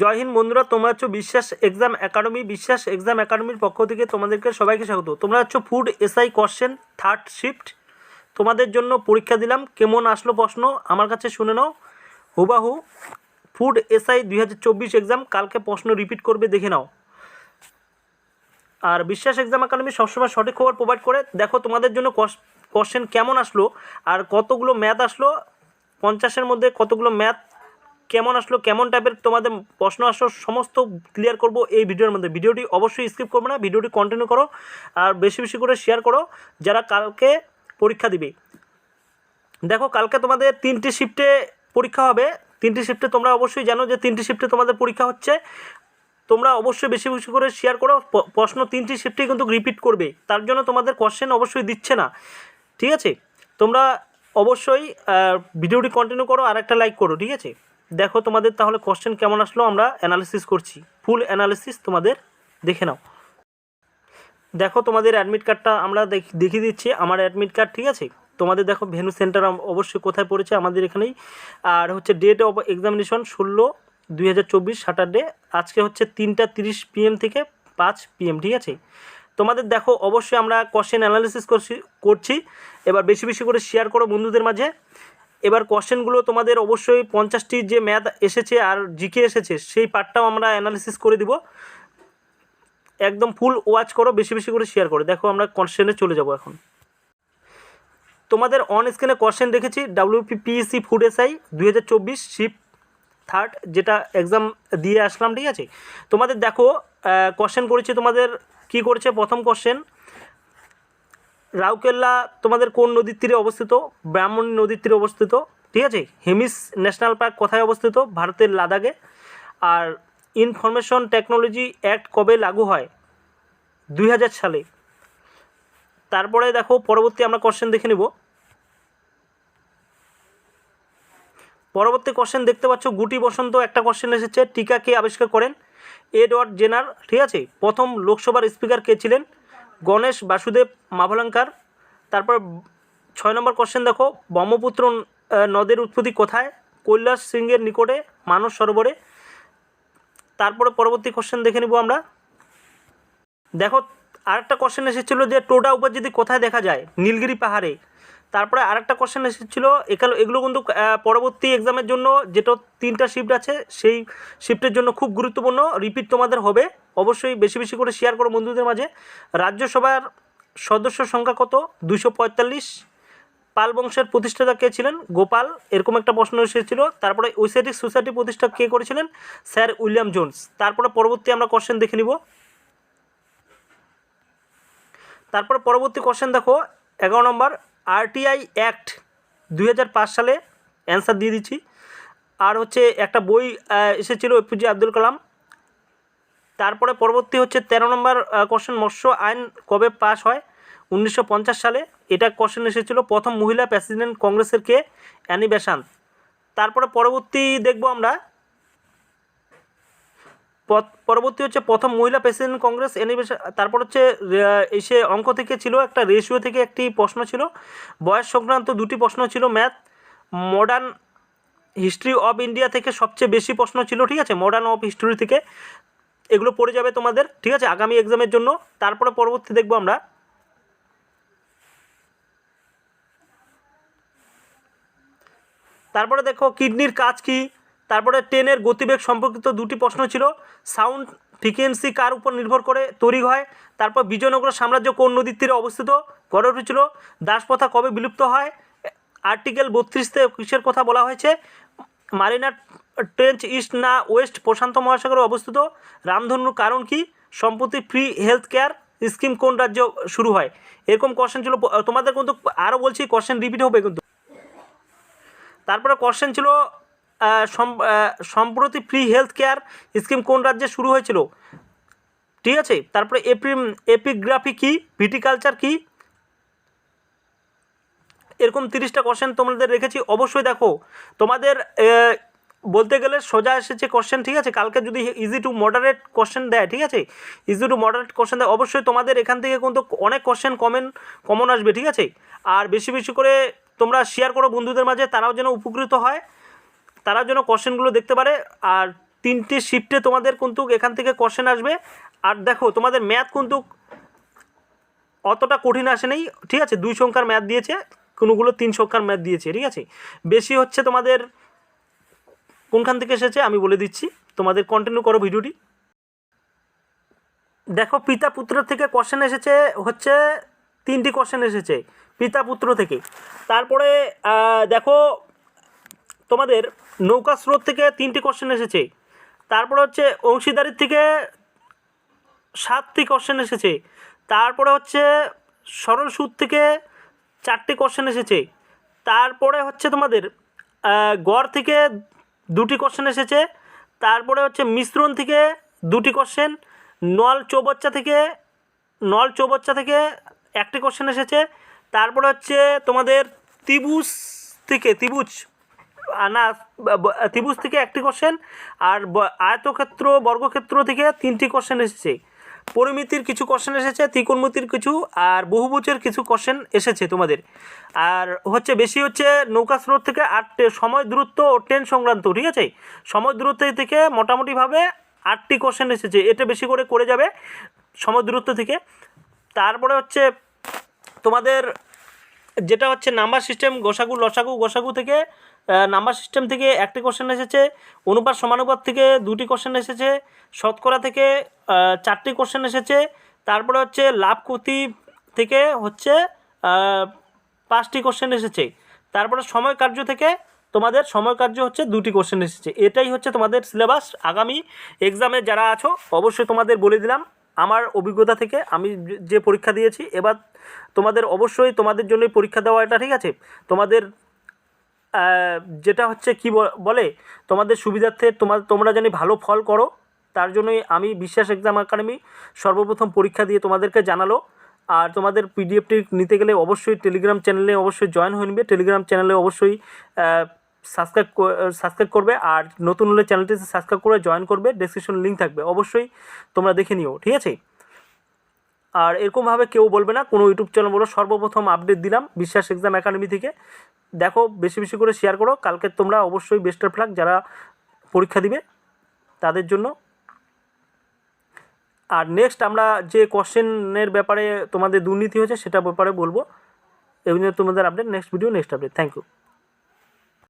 জয় হিন্দ বন্ধুরা, তোমরা হচ্ছে বিশ্বাস এক্সাম একাডেমি, বিশ্বাস এক্সাম একাডেমির পক্ষ থেকে তোমাদেরকে সবাইকে স্বাগত। তোমরা হচ্ছে food SI question, third shift. তোমাদের জন্য পরীক্ষা দিলাম, কেমন আসলো প্রশ্ন আমার কাছে শুনে নাও। হুবাহু, ফুড এসআই দুই হাজার চব্বিশ এক্সাম, কালকে প্রশ্ন রিপিট করবে, দেখে নাও। আর বিশ্বাস এক্সাম একাডেমি সবসময় সঠিক খবর প্রোভাইড করে। দেখো তোমাদের জন্য কোশ্চেন কেমন আসলো, আর কতগুলো ম্যাথ আসলো, পঞ্চাশের মধ্যে কতগুলো ম্যাথ কেমন আসলো, কেমন টাইপের তোমাদের প্রশ্ন আসলো, সমস্ত ক্লিয়ার করব এই ভিডিওর মধ্যে। ভিডিওটি অবশ্যই স্কিপ করবে না, ভিডিওটি কন্টিনিউ করো আর বেশি বেশি করে শেয়ার করো, যারা কালকে পরীক্ষা দিবে। দেখো, কালকে তোমাদের তিনটি শিফটে পরীক্ষা হবে। তিনটি শিফটে তোমরা অবশ্যই জানো যে তিনটি শিফটে তোমাদের পরীক্ষা হচ্ছে। তোমরা অবশ্যই বেশি বেশি করে শেয়ার করো। প্রশ্ন তিনটি শিফটেই কিন্তু রিপিট করবে। তার জন্য তোমাদের কোশ্চেন অবশ্যই দিচ্ছে না। ঠিক আছে? তোমরা অবশ্যই ভিডিওটি কন্টিনিউ করো আর একটা লাইক করো, ঠিক আছে? দেখো তোমাদের তাহলে কোশ্চেন কেমন আসলো? আমরা অ্যানালিসিস করছি। ফুল অ্যানালিসিস তোমাদের দেখে নাও। দেখো তোমাদের অ্যাডমিট কার্ডটা আমরা দেখ- দেখিয়ে দিচ্ছি, আমার অ্যাডমিট কার্ড ঠিক আছে? তোমাদের দেখো ভেনু সেন্টার অবশ্যই কোথায় পড়েছে আমাদের এখানেই। আর হচ্ছে ডেট অফ এক্সামিনেশন ষোলো দুই হাজার চব্বিশ স্যাটারডে আজকে হচ্ছে তিনটা তিরিশ পিএম থেকে পাঁচ পিএম ঠিক আছে? তোমাদের দেখো অবশ্যই আমরা কোশ্চেন অ্যানালিসিস করছি করছি। এবার বেশি বেশি করে শেয়ার করো বন্ধুদের মাঝে। এবার কোশ্চেনগুলো তোমাদের অবশ্যই পঞ্চাশটি যে ম্যাথ এসেছে আর জিকে এসেছে, সেই পার্টটাও আমরা অ্যানালিসিস করে দিব। একদম ফুল ওয়াচ করো, বেশি বেশি করে শেয়ার করো। দেখো আমরা কোশ্চেনে চলে যাব এখন। তোমাদের অন স্ক্রিনে কোশ্চেন রেখেছি ডাব্লিউপিপিএসসি ফুড এসআই দুই হাজার চব্বিশ শিফট থার্ড যেটা এক্সাম দিয়ে আসলাম, ঠিক আছে? তোমাদের দেখো কোশ্চেন করেছি তোমাদের, কি করেছে? প্রথম কোশ্চেন রাউকেল্লা তোমাদের কোন নদীর তীরে অবস্থিত? ব্রাহ্মণ নদীর তীরে অবস্থিত। ঠিক আছে? হেমিস ন্যাশনাল পার্ক কোথায় অবস্থিত? ভারতের লাদাখে। আর ইনফরমেশন টেকনোলজি অ্যাক্ট কবে লাগু হয়? দুই হাজার সালে। তারপরে দেখো, পরবর্তী আমরা কোশ্চেন দেখে নিব। পরবর্তী কোশ্চেন দেখতে পাচ্ছ, গুটি বসন্ত একটা কোশ্চেন এসেছে, টিকা কে আবিষ্কার করেন? এডওয়ার্ড জেনার, ঠিক আছে? প্রথম লোকসভার স্পিকার কে ছিলেন? গণেশ বাসুদেব মাভলঙ্কার। তারপর ছয় নম্বর কোশ্চেন দেখো, ব্রহ্মপুত্র নদের উৎপত্তি কোথায়? কৈলাস সিংয়ের নিকটে, মানস সরোবরে। তারপরে পরবর্তী কোশ্চেন দেখে নিব আমরা। দেখো, আরেকটা কোশ্চেন এসেছিল যে টোডা যদি কোথায় দেখা যায়? নীলগিরি পাহাড়ে। তারপরে আরেকটা কোশ্চেন এসেছিল, এখানে এগুলো কিন্তু পরবর্তী এক্সামের জন্য যেটা তিনটা শিফট আছে, সেই শিফটের জন্য খুব গুরুত্বপূর্ণ। রিপিট তোমাদের হবে। অবশ্যই বেশি বেশি করে শেয়ার করো বন্ধুদের মাঝে। রাজ্যসভার সদস্য সংখ্যা কত? দুশো পঁয়তাল্লিশ। পাল বংশের প্রতিষ্ঠাতা কে ছিলেন? গোপাল। এরকম একটা প্রশ্ন এসেছিল। তারপরে ওয়েসেটিক সোসাইটি প্রতিষ্ঠা কে করেছিলেন? Sir William Jones. তারপরে পরবর্তী আমরা কোশ্চেন দেখে নিব। তারপর পরবর্তী কোশ্চেন দেখো। এগারো নম্বর। আরটিআই অ্যাক্ট দুই পাঁচ সালে অ্যান্সার দিয়ে দিচ্ছি। আর হচ্ছে একটা বই এসেছিল এপিজে আব্দুল কালাম। তারপরে পরবর্তী হচ্ছে তেরো নম্বর কোশ্চেন মৎস্য আইন কবে পাস হয়? উনিশশো পঞ্চাশ সালে। এটা কোশ্চেন এসেছিল, প্রথম মহিলা প্রেসিডেন্ট কংগ্রেসের কে? Annie Besant. তারপরে পরবর্তী দেখব আমরা। পরবর্তী হচ্ছে প্রথম মহিলা প্রেসিডেন্ট কংগ্রেস অ্যানিভেশন তারপর হচ্ছে এসে অঙ্ক থেকে ছিল একটা রেশিও থেকে একটি প্রশ্ন ছিল। বয়স সংক্রান্ত দুটি প্রশ্ন ছিল math. Modern history of India থেকে সবচেয়ে বেশি প্রশ্ন ছিল, ঠিক আছে? মডার্ন অফ হিস্ট্রি থেকে। এগুলো পড়ে যাবে তোমাদের, ঠিক আছে? আগামী এক্সামের জন্য। তারপরে পরবর্তী দেখব আমরা। তারপরে দেখো, কিডনির কাজ কি? তারপরে ট্রেনের গতিবেগ সম্পর্কিত দুটি প্রশ্ন ছিল, সাউন্ড ফ্রিকোয়েন্সি কার উপর নির্ভর করে তৈরি হয়, তারপর বিজয়নগর সাম্রাজ্য কোন নদীর তীরে অবস্থিত গড়ে উঠেছিল, দাসপ্রথা কবে বিলুপ্ত হয়, আর্টিকেল বত্রিশতে কিসের কথা বলা হয়েছে, মারিনা ট্রেঞ্চ ইস্ট না ওয়েস্ট প্রশান্ত মহাসাগরে অবস্থিত, রামধনুর কারণ কি, সম্প্রতি ফ্রি হেলথ কেয়ার স্কিম কোন রাজ্য শুরু হয়, এরকম কোশ্চেন ছিল, তোমাদের কিন্তু আরও বলছি কোশ্চেন রিপিট হবে কিন্তু। তারপরে কোশ্চেন ছিল সম্প্রতি ফ্রি হেলথ কেয়ার স্কিম কোন রাজ্যে শুরু হয়েছিল? ঠিক আছে? তারপরে এপি এপিগ্রাফি কি? ভিটিকালচার কি? এরকম তিরিশটা কোশ্চেন তোমাদের রেখেছি, অবশ্যই দেখো। তোমাদের বলতে গেলে সোজা এসেছে কোশ্চেন ঠিক আছে? কালকে যদি ইজি টু মডারেট কোশ্চেন দেয়, ঠিক আছে? ইজি টু মডারেট কোশ্চেন দেয়, অবশ্যই তোমাদের এখান থেকে কিন্তু অনেক কোশ্চেন কমেন কমন আসবে, ঠিক আছে? আর বেশি বেশি করে তোমরা শেয়ার করো বন্ধুদের মাঝে, তারাও যেন উপকৃত হয়। তারাও যেন কোশ্চেনগুলো দেখতে পারে, আর তিনটে শিফটে তোমাদের কিন্তু এখান থেকে কোশ্চেন আসবে। আর দেখো, তোমাদের ম্যাথ কিন্তু অতটা কঠিন আসে নেই, ঠিক আছে? দুই সংখ্যার ম্যাথ দিয়েছে, কোনোগুলো তিন সংখ্যার ম্যাথ দিয়েছে, ঠিক আছে? বেশি হচ্ছে তোমাদের কোনখান থেকে এসেছে আমি বলে দিচ্ছি, তোমাদের কন্টিনিউ করো ভিডিওটি। দেখো, পিতা পুত্র থেকে কোশ্চেন এসেছে, হচ্ছে তিনটি কোশ্চেন এসেছে, পিতা পুত্র থেকে। তারপরে দেখো তোমাদের নৌকা স্রোত থেকে তিনটি কোশ্চেন এসেছে। তারপরে হচ্ছে অংশীদারির থেকে সাতটি কোশ্চেন এসেছে। তারপরে হচ্ছে সরল সুদ থেকে চারটি কোশ্চেন এসেছে। তারপরে হচ্ছে তোমাদের গড় থেকে দুটি কোশ্চেন এসেছে। তারপরে হচ্ছে মিশ্রণ থেকে দুটি কোশ্চেন নল চৌবচ্চা থেকে, নল চৌবচ্চা থেকে একটি কোশ্চেন এসেছে। তারপরে হচ্ছে তোমাদের ত্রিভুজ থেকে, ত্রিভুজ না ব- ব- ত্রিভুজ থেকে একটি কোশ্চেন আর আয়তক্ষেত্র, বর্গক্ষেত্র থেকে তিনটি কোশ্চেন এসেছে। পরিমিতির কিছু কোশ্চেন এসেছে, ত্রিকোণমিতির কিছু আর বহুভুজের কিছু কোশ্চেন এসেছে তোমাদের। আর হচ্ছে বেশি হচ্ছে নৌকা স্রোত থেকে আট সময় দূরত্ব ও ট্রেন সংক্রান্ত, ঠিক আছে? সময় দূরত্ব থেকে মোটামুটিভাবে আটটি কোশ্চেন এসেছে, এটা বেশি করে করে যাবে সময় দূরত্ব থেকে। তারপরে হচ্ছে তোমাদের যেটা হচ্ছে নাম্বার সিস্টেম গোসাগু, লসাগু, গোসাগু থেকে নাম্বার সিস্টেম থেকে একটি কোশ্চেন এসেছে, অনুপাত সমানুপাত থেকে দুটি কোশ্চেন এসেছে, শতকরা থেকে চারটি কোশ্চেন এসেছে, তারপরে হচ্ছে লাভ ক্ষতি থেকে হচ্ছে পাঁচটি কোশ্চেন এসেছে। তারপরে সময় কার্য থেকে তোমাদের সময় কার্য হচ্ছে দুটি কোশ্চেন এসেছে। এটাই হচ্ছে তোমাদের সিলেবাস আগামী এক্সামে যারা আছো, অবশ্যই তোমাদের বলে দিলাম, আমার অভিজ্ঞতা থেকে আমি যে- পরীক্ষা দিয়েছি, এবার তোমাদের অবশ্যই তোমাদের জন্যই পরীক্ষা দেওয়া এটা ঠিক আছে। তোমাদের যেটা হচ্ছে কি বলে, তোমাদের সুবিধার্থে তোমার তোমরা জানি ভালো ফল করো, তার জন্যই আমি বিশ্বাস এক্সাম একাডেমি সর্বপ্রথম পরীক্ষা দিয়ে তোমাদেরকে জানালো। আর তোমাদের পিডিএফটি নিতে গেলে অবশ্যই টেলিগ্রাম চ্যানেলে অবশ্যই জয়েন হয়ে নিবে। টেলিগ্রাম চ্যানেলে অবশ্যই সাবস্ক্রাইব সাবস্ক্রাইব করবে। আর নতুন হলে চ্যানেলটিতে সাবস্ক্রাইব করে জয়েন করবে। ডেসক্রিপশন লিঙ্ক থাকবে। অবশ্যই তোমরা দেখে নিও। ঠিক আছে? আর এরকমভাবে কেউ বলবে না, কোনো ইউটিউব চ্যানেল বলো, সর্বপ্রথম আপডেট দিলাম বিশ্বাস এক্সাম একাডেমি থেকে। দেখো, বেশি বেশি করে শেয়ার করো, কালকে তোমরা অবশ্যই বেস্টার ফ্লাগ যারা পরীক্ষা দিবে তাদের জন্য। আর নেক্সট আমরা যে কোশ্চেনের ব্যাপারে তোমাদের দুর্নীতি হয়েছে, সেটা ব্যাপারে বলব। এই জন্য তোমাদের update next video next update thank you